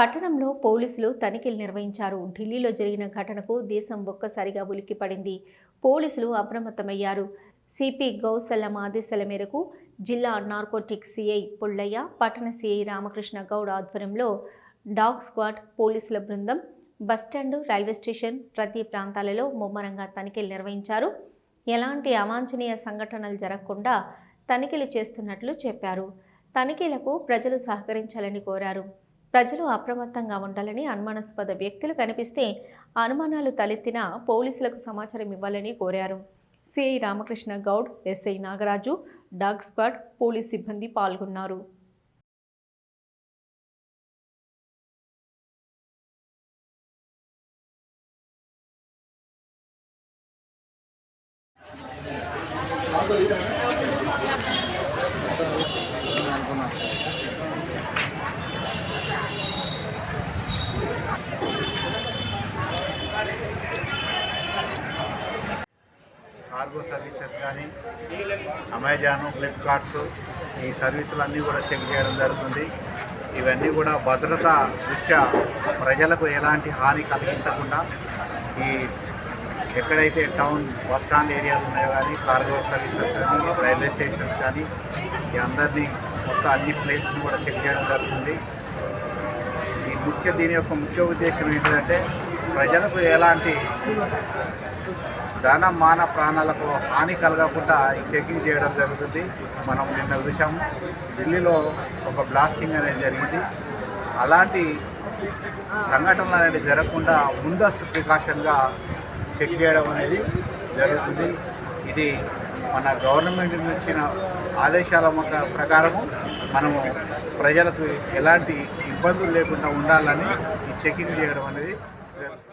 పట్టణంలో పోలీసులు తనిఖీలు నిర్వహించారు. ఢిల్లీలో జరిగిన ఘటనకు దేశం ఒక్కసారిగా ఉలిక్కిపడింది పోలీసులు అప్రమత్తమయ్యారు. సిపి గౌసల్లం ఆదేశాల మేరకు జిల్లా నార్కోటిక్ సిఐ పుల్లయ్య పట్టణ సిఐ రామకృష్ణ గౌడ్ ఆధ్వర్యంలో డాగ్ స్క్వాడ్ పోలీసుల బృందం బస్టాండ్ రైల్వే స్టేషన్ ప్రతి ప్రాంతాలలో ముమ్మరంగా తనిఖీలు నిర్వహించారు. ఎలాంటి అవాంఛనీయ సంఘటనలు జరగకుండా తనిఖీలు చేస్తున్నట్లు చెప్పారు. తనిఖీలకు ప్రజలు సహకరించాలని కోరారు. ప్రజలు అప్రమత్తంగా ఉండాలని అనుమానాస్పద వ్యక్తులు కనిపిస్తే అనుమానాలు తలెత్తినా పోలీసులకు సమాచారం ఇవ్వాలని కోరారు. CI Ramakrishna Goud SI Nagaraju dog squad police సిబ్బంది పాల్గొన్నారు. కార్గో సర్వీసెస్ కానీ అమెజాన్ ఫ్లిప్కార్ట్స్ ఈ సర్వీసులన్నీ కూడా చెక్ చేయడం జరుగుతుంది. ఇవన్నీ కూడా భద్రత దృష్ట్యా ప్రజలకు ఎలాంటి హాని కలిగించకుండా ఈ ఎక్కడైతే టౌన్ బస్ స్టాండ్ ఏరియాలు ఉన్నాయో కానీ కార్గో సర్వీసెస్ కానీ రైల్వే స్టేషన్స్ కానీ ఈ అందరినీ మొత్తం అన్ని ప్లేస్ని కూడా చెక్ చేయడం జరుగుతుంది. ఈ ముఖ్య దీని యొక్క ముఖ్య ఉద్దేశం ఏంటంటే ప్రజలకు ఎలాంటి ధన మాన ప్రాణాలకు హాని కలగకుండా ఈ చెకింగ్ చేయడం జరుగుతుంది. మనం నిన్న చూసాము ఢిల్లీలో ఒక బ్లాస్టింగ్ అనేది జరిగింది. అలాంటి సంఘటనలు అనేది జరగకుండా ముందస్తు ప్రికాషన్గా చెక్ చేయడం అనేది జరుగుతుంది. ఇది మన గవర్నమెంట్ ఇచ్చిన ఆదేశాల ప్రకారము మనము ప్రజలకు ఎలాంటి ఇబ్బందులు లేకుండా ఉండాలని ఈ చెకింగ్ చేయడం అనేది జరుగుతుంది.